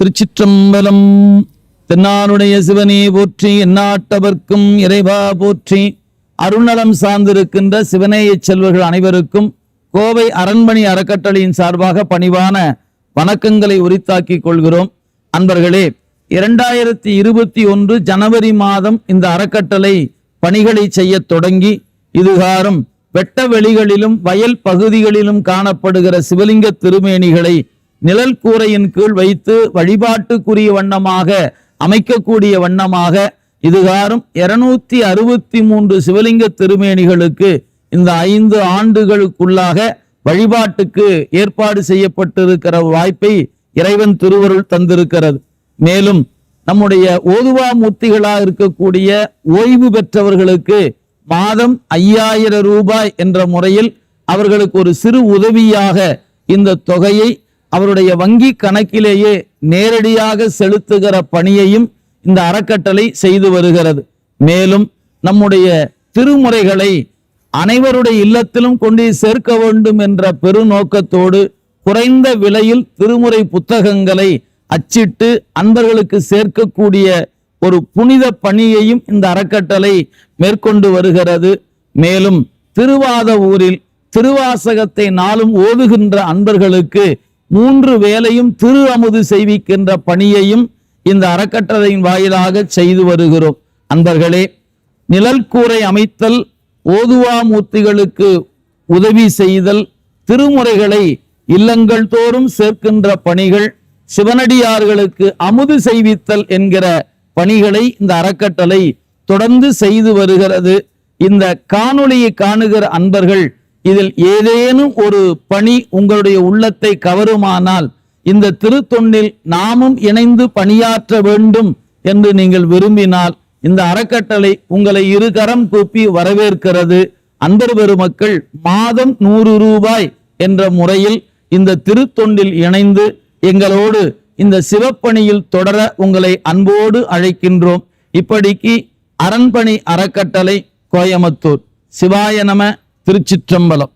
திருச்சிற்றம்பலம் தென்னாருடைய சிவனே போற்றி எந்நாட்டவர்க்கும் இறைவா போற்றி அருணலம் சார்ந்திருக்கின்ற சிவனேய செல்வர்கள் அனைவருக்கும் கோவை அரண்மனை அறக்கட்டளையின் சார்பாக பணிவான வணக்கங்களை உரித்தாக்கிக் கொள்கிறோம். அன்பர்களே இரண்டாயிரத்தி இருபத்தி ஒன்று ஜனவரி மாதம் இந்த அறக்கட்டளை பணிகளை செய்யத் தொடங்கி இதுகாரும் வெட்ட வெளிகளிலும் வயல் பகுதிகளிலும் காணப்படுகிற சிவலிங்க திருமேனிகளை நிழல் கூரையின் கீழ் வைத்து வழிபாட்டுக்குரிய வண்ணமாக அமைக்கக்கூடிய வண்ணமாக இதுகாரும் இருநூத்தி அறுபத்தி மூன்று சிவலிங்க திருமேனிகளுக்கு இந்த ஐந்து ஆண்டுகளுக்குள்ளாக வழிபாட்டுக்கு ஏற்பாடு செய்யப்பட்டிருக்கிற வாய்ப்பை இறைவன் திருவருள் தந்திருக்கிறது. மேலும் நம்முடைய ஓதுவா மூர்த்திகளாக இருக்கக்கூடிய ஓய்வு பெற்றவர்களுக்கு மாதம் ஐயாயிரம் ரூபாய் என்ற முறையில் அவர்களுக்கு ஒரு சிறு உதவியாக இந்த தொகையை அவருடைய வங்கி கணக்கிலேயே நேரடியாக செலுத்துகிற பணியையும் இந்த அறக்கட்டளை செய்து வருகிறது. மேலும் நம்முடைய திருமுறைகளை அனைவருடைய இல்லத்திலும் கொண்டு சேர்க்க வேண்டும் என்ற பெருநோக்கத்தோடு குறைந்த விலையில் திருமுறை புத்தகங்களை அச்சிட்டு அன்பர்களுக்கு சேர்க்கக்கூடிய ஒரு புனித பணியையும் இந்த அறக்கட்டளை மேற்கொண்டு வருகிறது. மேலும் திருவாத ஊரில் திருவாசகத்தை நாளும் ஓதுகின்ற அன்பர்களுக்கு மூன்று வேலையும் திரு அமுது செய்விக்கின்ற பணியையும் இந்த அறக்கட்டளையின் வாயிலாக செய்து வருகிறோம். அன்பர்களே நிழல் கூரை அமைத்தல் ஓதுவா மூர்த்திகளுக்கு உதவி செய்தல் திருமுறைகளை இல்லங்கள் தோறும் சேர்க்கின்ற பணிகள் சிவனடியார்களுக்கு அமுது செய்வித்தல் என்கிற பணிகளை இந்த அறக்கட்டளை தொடர்ந்து செய்து வருகிறது. இந்த காணொளியை காணுகிற அன்பர்கள் இதில் ஏதேனும் ஒரு பணி உங்களுடைய உள்ளத்தை கவருமானால் இந்த திருத்தொண்டில் நாமும் இணைந்து பணியாற்ற வேண்டும் என்று நீங்கள் விரும்பினால் இந்த அறக்கட்டளை உங்களை இருகரம் கூப்பி வரவேற்கிறது. அன்பர் பெருமக்கள் மாதம் நூறு ரூபாய் என்ற முறையில் இந்த திருத்தொண்டில் இணைந்து எங்களோடு இந்த சிவப்பணியில் தொடர உங்களை அன்போடு அழைக்கின்றோம். இப்படிக்கு அரண்பணி அறக்கட்டளை கோயமுத்தூர் சிவாய நம. திருச்சிற்றம்பலம்.